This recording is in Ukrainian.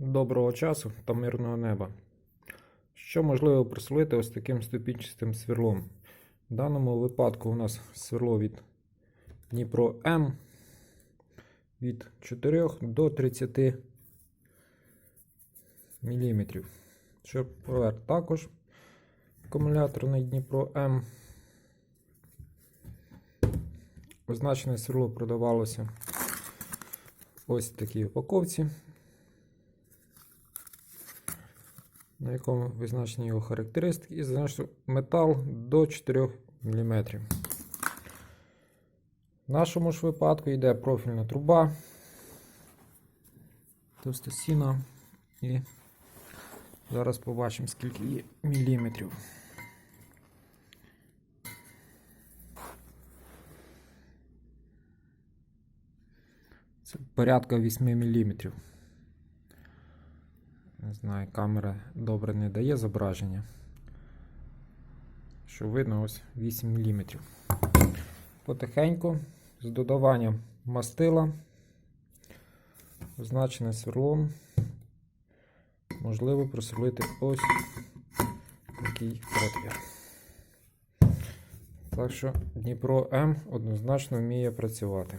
Доброго часу та мирного неба. Що можливо присвоїти ось таким ступінчастим сверлом? В даному випадку у нас сверло від Дніпро М від 4 до 30 мм. Шуруповерт також акумуляторний Дніпро М. Означене сверло продавалося ось в такій упаковці. На якому визначені його характеристики, і зазначено метал до 4 мм. В нашому ж випадку йде профільна труба, товстостіна і зараз побачимо, скільки є міліметрів. Це порядка 8 мм. Не знаю, камера добре не дає зображення. Що видно ось 8 мм. Потихеньку з додаванням мастила, означене сверлом, можливо просверлити ось такий отвір. Так що Дніпро М однозначно вміє працювати.